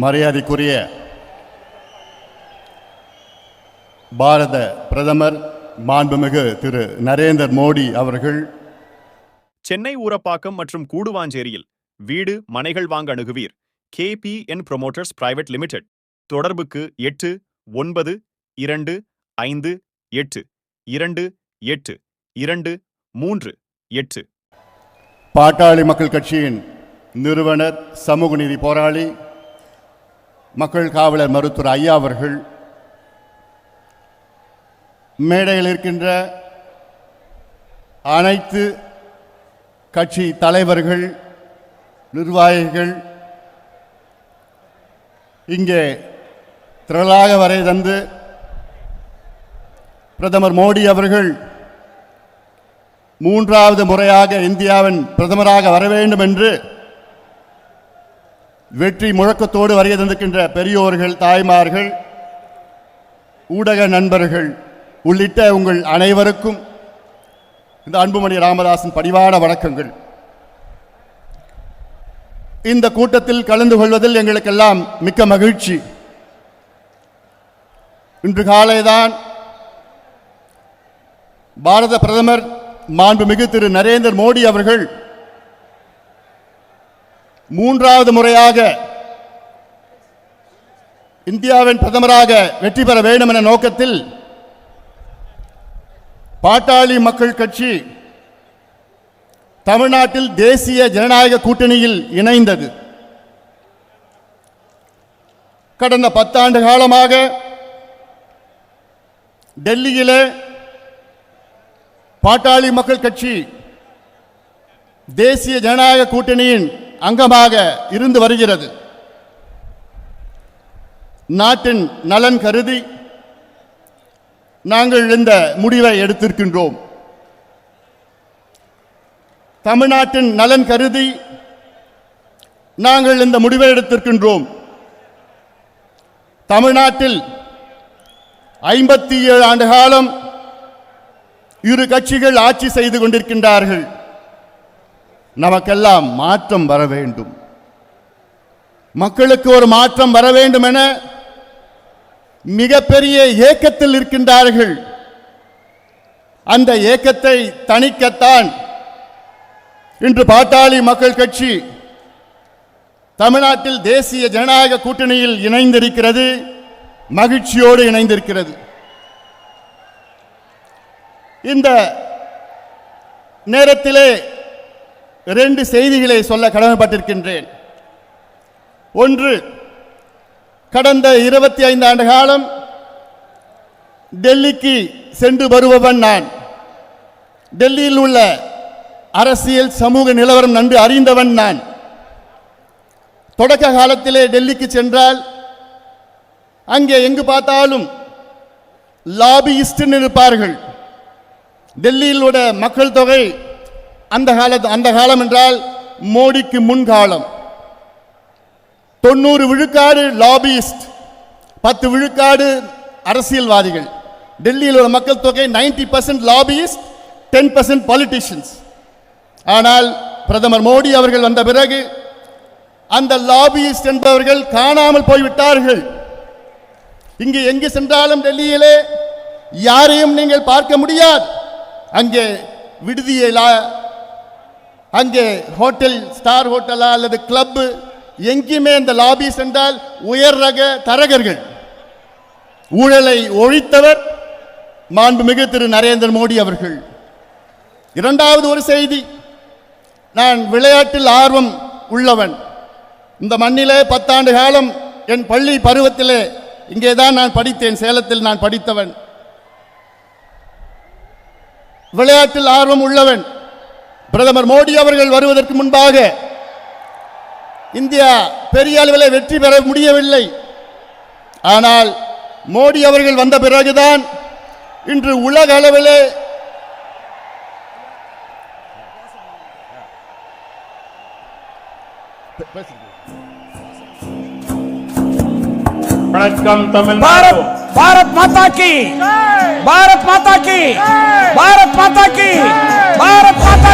மரியாதைக்குரிய பாரத பிரதமர் மாண்புமிகு திரு நரேந்தர் மோடி அவர்கள் சென்னை ஊரப்பாக்கம் மற்றும் கூடுவாஞ்சேரியில் வீடு மனைகள் வாங்க அணுகுவீர். KPN promoters private limited. தொடர்புக்கு எட்டு ஒன்பது இரண்டு ஐந்து எட்டு இரண்டு எட்டு இரண்டு மூன்று எட்டு. பாட்டாளி மக்கள் கட்சியின் நிறுவனர் சமூக நீதி போராளி மக்கள் காவலர் மருத்துவர் ஐயா அவர்கள் மேடையில் இருக்கின்ற அனைத்து கட்சி தலைவர்கள் நிர்வாகிகள் இங்கே திரளாக வரை தந்து பிரதமர் மோடி அவர்கள் மூன்றாவது முறையாக இந்தியாவின் பிரதமராக வர வேண்டும் என்று வெற்றி முழக்கத்தோடு வருகை தந்திருக்கின்ற பெரியோர்கள் தாய்மார்கள் ஊடக நண்பர்கள் உள்ளிட்ட உங்கள் அனைவருக்கும் இந்த அன்புமணி ராமதாசன் பணிவான வணக்கங்கள். இந்த கூட்டத்தில் கலந்து கொள்வதில் எங்களுக்கெல்லாம் மிக்க மகிழ்ச்சி. இன்று காலைதான் பாரத பிரதமர் மாண்புமிகு திரு நரேந்திர மோடி அவர்கள் மூன்றாவது முறையாக இந்தியாவின் பிரதமராக வெற்றி பெற வேண்டும் என நோக்கத்தில் பாட்டாளி மக்கள் கட்சி தமிழ்நாட்டில் தேசிய ஜனநாயக கூட்டணியில் இணைந்தது. கடந்த பத்தாண்டு காலமாக டெல்லியிலே பாட்டாளி மக்கள் கட்சி தேசிய ஜனநாயக கூட்டணியின் அங்கமாக இருந்து வருகிறது. நாட்டின் நலன் கருதி நாங்கள் இந்த முடிவை எடுத்திருக்கின்றோம். தமிழ்நாட்டின் நலன் கருதி நாங்கள் இந்த முடிவை எடுத்திருக்கின்றோம். தமிழ்நாட்டில் ஐம்பத்தி ஏழு ஆண்டு காலம் இரு கட்சிகள் ஆட்சி செய்து கொண்டிருக்கின்றார்கள். நமக்கெல்லாம் மாற்றம் வர வேண்டும். மக்களுக்கு ஒரு மாற்றம் வர வேண்டும் என மிகப்பெரிய ஏக்கத்தில் இருக்கின்றார்கள். அந்த ஏக்கத்தை தணிக்கத்தான் இன்று பாட்டாளி மக்கள் கட்சி தமிழ்நாட்டில் தேசிய ஜனநாயக கூட்டணியில் இணைந்திருக்கிறது மகிழ்ச்சியோடு இணைந்திருக்கிறது. இந்த நேரத்திலே ரெண்டு செய்திகளை சொல்ல கடமைப்பட்டிருக்கின்றேன். ஒன்று கடந்த இருபத்தி ஐந்து ஆண்டு காலம் டெல்லிக்கு சென்று வருபவன் நான். டெல்லியில் உள்ள அரசியல் சமூக நிலவரம் நன்கு அறிந்தவன் நான். தொடக்க காலத்திலே டெல்லிக்கு சென்றால் அங்கே எங்கு பார்த்தாலும் லாபியிஸ்ட் இருப்பார்கள் டெல்லியில் உள்ள மக்கள் தொகை அந்த காலத்து அந்த காலம் என்றால் மோடிக்கு முன்காலம். தொண்ணூறு விழுக்காடு லாபியிஸ்ட் பத்து விழுக்காடு அரசியல்வாதிகள். டெல்லியில் உள்ள மக்கள் தொகை ninety percent lobbyist ten percent politicians ஆனால் பிரதமர் மோடி அவர்கள் வந்த பிறகு அந்த லாபியிஸ்ட் என்பவர்கள் காணாமல் போய்விட்டார்கள். இங்கு எங்கு சென்றாலும் டெல்லியிலே யாரையும் நீங்கள் பார்க்க முடியாது. அங்கே விடுதியிலா அங்கே ஹோட்டல் ஸ்டார் ஹோட்டலா அல்லது கிளப்பு எங்கேயுமே இந்த லாபி சென்றால் உயர் ரக தரகர்கள். ஊழலை ஒழித்தவர் மாண்புமிகு திரு நரேந்திர மோடி அவர்கள். இரண்டாவது ஒரு செய்தி நான் விளையாட்டில் ஆர்வம் உள்ளவன். இந்த மண்ணிலே பத்தாண்டு காலம் என் பள்ளி பருவத்திலே இங்கே தான் நான் படித்தேன் சேலத்தில் நான் படித்தவன். விளையாட்டில் ஆர்வம் உள்ளவன். பிரதமர் மோடி அவர்கள் வருவதற்கு முன்பாக இந்தியா பெரிய அளவில் வெற்றி பெற முடியவில்லை. ஆனால் மோடி அவர்கள் வந்த பிறகுதான் இன்று உலக அளவிலே வணக்கம் தமிழ் பாரத் பாரத் மாதா கி. பாரத் மாதா கி. பாரத் மாதா கி. பாரத் மாதா